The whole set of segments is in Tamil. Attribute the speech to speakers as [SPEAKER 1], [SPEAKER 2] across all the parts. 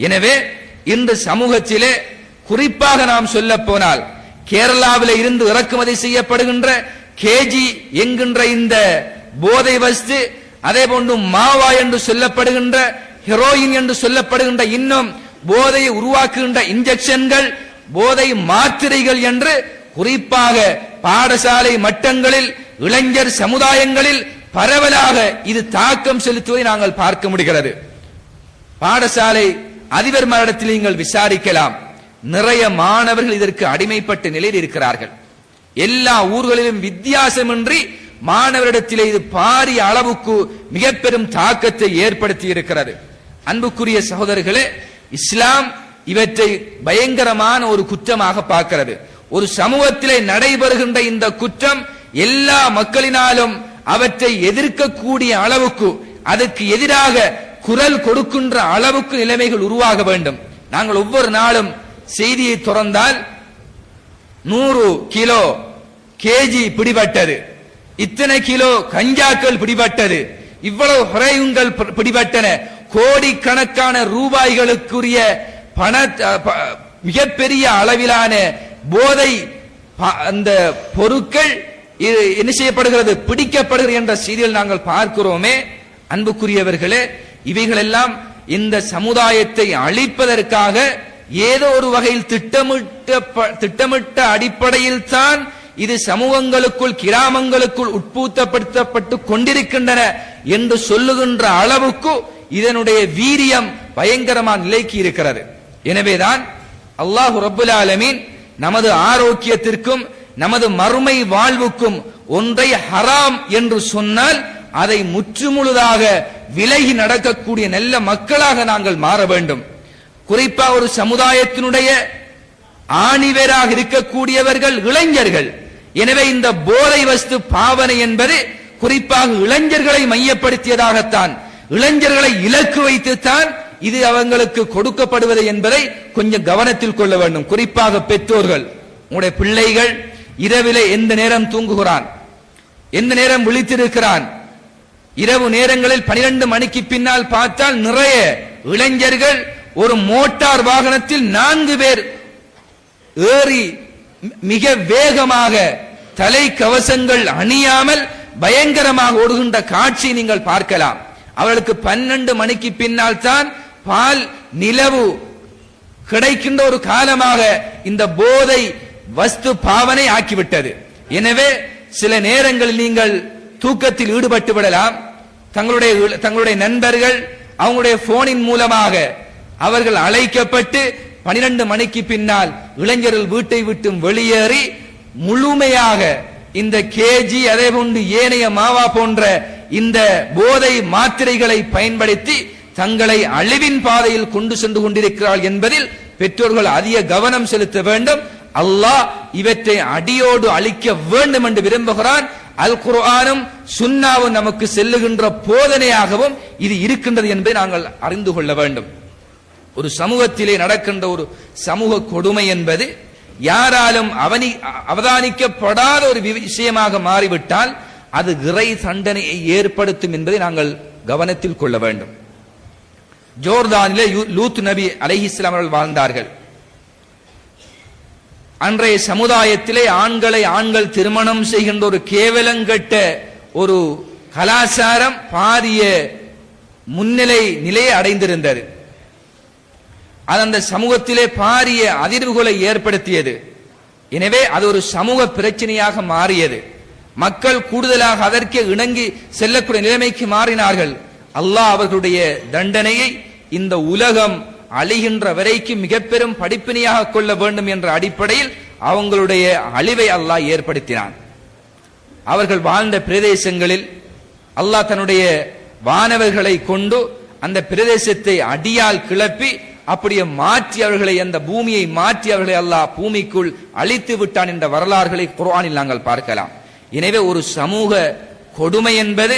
[SPEAKER 1] எனவே இந்த சமூகத்திலே குறிப்பாக நாம் சொல்ல போனால் கேரளாவில இருந்து இறக்குமதி செய்யப்படுகின்ற கேஜி என்கின்ற இந்த போதை வஸ்து அதே போன்று மாவா என்று சொல்லப்படுகின்ற ஹெரோயின் என்று சொல்லப்படுகின்ற இன்னும் போதையை உருவாக்குகின்ற இன்ஜெக்ஷன்கள் போதை மாத்திரைகள் என்று குறிப்பாக பாடசாலை மட்டங்களில் இளைஞர் சமுதாயங்களில் பரவலாக இது தாக்கம் செலுத்துவதை நாங்கள் பார்க்க முடிகிறது. பாடசாலை அதிபர் மரணத்தில் நீங்கள் விசாரிக்கலாம். நிறைய மாணவர்கள் இதற்கு அடிமைப்பட்ட நிலையில் இருக்கிறார்கள். எல்லா ஊர்களிலும் வித்தியாசமின்றி மாணவரிடத்திலே இது பாரிய அளவுக்கு மிக பெரும் தாக்கத்தை ஏற்படுத்தி இருக்கிறது அன்புக்குரிய சகோதரர்களே இஸ்லாம் இவற்றை பயங்கரமான ஒரு குற்றமாக பார்க்கிறது. ஒரு சமூகத்திலே நடைபெறுகின்ற இந்த குற்றம் எல்லா மக்களினாலும் அவற்றை எதிர்க்கக்கூடிய அளவுக்கு அதற்கு எதிராக குரல் கொடுக்கின்ற அளவுக்கு நிலைமைகள் உருவாக வேண்டும். நாங்கள் ஒவ்வொரு நாளும் செய்தியை துறந்தால் நூறு கிலோ கேஜி பிடிபட்டது. இத்தனை கிலோ கஞ்சாக்கள் பிடிபட்டது. இவ்வளவு ஹொரையுங்கள் பிடிபட்டன. கோடிக்கணக்கான ரூபாய்களுக்குரிய பண ப- மிகப்பெரிய அளவிலான போதை அந்த பொருட்கள் என்ன செய்யப்படுகிறது? பிடிக்கப்படுகிறது என்ற செய்தியில் நாங்கள் பார்க்கிறோமே. அன்புக்குரியவர்களே இவைகளெல்லாம் இந்த சமுதாயத்தை அழிப்பதற்காக ஏதோ ஒரு வகையில் திட்டமிட்ட ப- திட்டமிட்ட அடிப்படையில் தான் இது சமூகங்களுக்குள் கிராமங்களுக்குள் உட்பூத்தப்படுத்தப்பட்டு கொண்டிருக்கின்றன என்று சொல்லுகின்ற அளவுக்கு இதனுடைய வீரியம் பயங்கரமா நிலைக்கு இருக்கிறது. எனவேதான் அல்லாஹு ரபுல் ஆலமீன் நமது ஆரோக்கியத்திற்கும் நமது மறுமை வாழ்வுக்கும் ஒன்றை ஹராம் என்று சொன்னால் அதை முற்றுமுழுதாக விலகி நடக்கக்கூடிய நல்ல மக்களாக நாங்கள் மாற வேண்டும். குறிப்பா ஒரு சமுதாயத்தினுடைய ஆணிவேராக இருக்கக்கூடியவர்கள் இளைஞர்கள். எனவே இந்த போதை வஸ்து பாவனை என்பது குறிப்பாக இளைஞர்களை மையப்படுத்தியதாகத்தான் இளைஞர்களை இலக்கு வைத்துத்தான் இது அவங்களுக்கு கொடுக்கப்படுவது என்பதை கொஞ்சம் கவனத்தில் கொள்ள வேண்டும். குறிப்பாக பெற்றோர்கள் உங்களுடைய பிள்ளைகள் இரவிலே எந்த நேரம் தூங்குகிறான் எந்த நேரம் விழித்திருக்கிறான் இரவு நேரங்களில் 12 மணிக்கு பின்னால் பார்த்தால் நிறைய இளைஞர்கள் ஒரு மோட்டார் வாகனத்தில் நான்கு பேர் ஏறி மிக வேகமாக தலை கவசங்கள் அணியாமல் பயங்கரமாக ஓடுகின்ற காட்சி நீங்கள் பார்க்கலாம். அவர்களுக்கு பன்னெண்டு மணிக்கு பின்னால் தான் பால் நிலவு கிடைக்கின்ற ஒரு காலமாக இந்த போதை வஸ்து பாவனை ஆக்கிவிட்டது. எனவே சில நேரங்களில் நீங்கள் தூக்கத்தில் ஈடுபட்டு விடலாம். தங்களுடைய தங்களுடைய நண்பர்கள் அவங்களுடைய போனின் மூலமாக அவர்கள் அழைக்கப்பட்டு 12 மணிக்கு பின்னால் இளைஞர்கள் வீட்டை விட்டும் வெளியேறி முழுமையாக இந்த கேஜி அதே போன்று ஏனைய மாவா போன்ற இந்த போதை மாத்திரைகளை பயன்படுத்தி தங்களை அழிவின் பாதையில் கொண்டு சென்று கொண்டிருக்கிறாள் என்பதில் பெற்றோர்கள் அதிக கவனம் செலுத்த வேண்டும். அல்லாஹ் இவற்றை அடியோடு அழிக்க வேண்டும் என்று விரும்புகிறான். அல் குர்ஆனும் சுன்னாவும் நமக்கு செல்லுகின்ற போதனையாகவும் இது இருக்கின்றது என்பதை நாங்கள் அறிந்து கொள்ள வேண்டும். ஒரு சமூகத்திலே நடக்கின்ற ஒரு சமூக கொடுமை என்பது யாராலும் அவனி அவதானிக்கப்படாத ஒரு விஷயமாக மாறிவிட்டால் அது இறை தண்டனையை ஏற்படுத்தும் என்பதை நாங்கள் கவனத்தில் கொள்ள வேண்டும். ஜோர்தானிலே யூ- லூத் நபி அலைஹிஸ்ஸலாம் அவர்கள் வாழ்ந்தார்கள். அன்றைய சமுதாயத்திலே ஆண்களை ஆண்கள் திருமணம் செய்கின்ற ஒரு கேவலங்கட்ட ஒரு கலாச்சாரம் பாரிய முன்னிலை நிலையை அடைந்திருந்தது. அது அந்த சமூகத்திலே பாரிய அதிர்வுகளை ஏற்படுத்தியது. எனவே அது ஒரு சமூக பிரச்சனையாக மாறியது. மக்கள் கூடுதலாக அதற்கே இணங்கி செல்லக்கூடிய நிலைமைக்கு மாறினார்கள். அல்லாஹ் அவர்களுடைய தண்டனையை இந்த உலகம் அழிகின்ற வரைக்கும் மிக பெரும் படிப்பினையாக கொள்ள வேண்டும் என்ற அடிப்படையில் அவங்களுடைய அழிவை அல்லாஹ் ஏற்படுத்தினான். அவர்கள் வாழ்ந்த பிரதேசங்களில் அல்லாஹ் தன்னுடைய வானவர்களை கொண்டு அந்த பிரதேசத்தை அடியால் கிளப்பி அப்படியே மாற்றி அவர்களை அந்த பூமியை மாற்றி அவர்களை அல்லாஹ் பூமிக்குள் அழித்து விட்டான் என்ற வரலாறுகளை குர்ஆனில் நாங்கள் பார்க்கலாம். எனவே ஒரு சமூக கொடுமை என்பது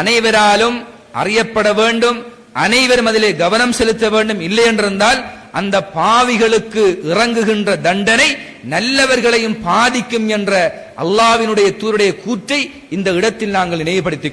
[SPEAKER 1] அனைவராலும் அறியப்பட வேண்டும். அனைவரும் அதிலே கவனம் செலுத்த வேண்டும். இல்லை என்றிருந்தால் அந்த பாவிகளுக்கு இறங்குகின்ற தண்டனை நல்லவர்களையும் பாதிக்கும் என்ற அல்லாவினுடைய தூருடைய கூற்றை இந்த இடத்தில் நாங்கள் நினைவுபடுத்திக் கொள்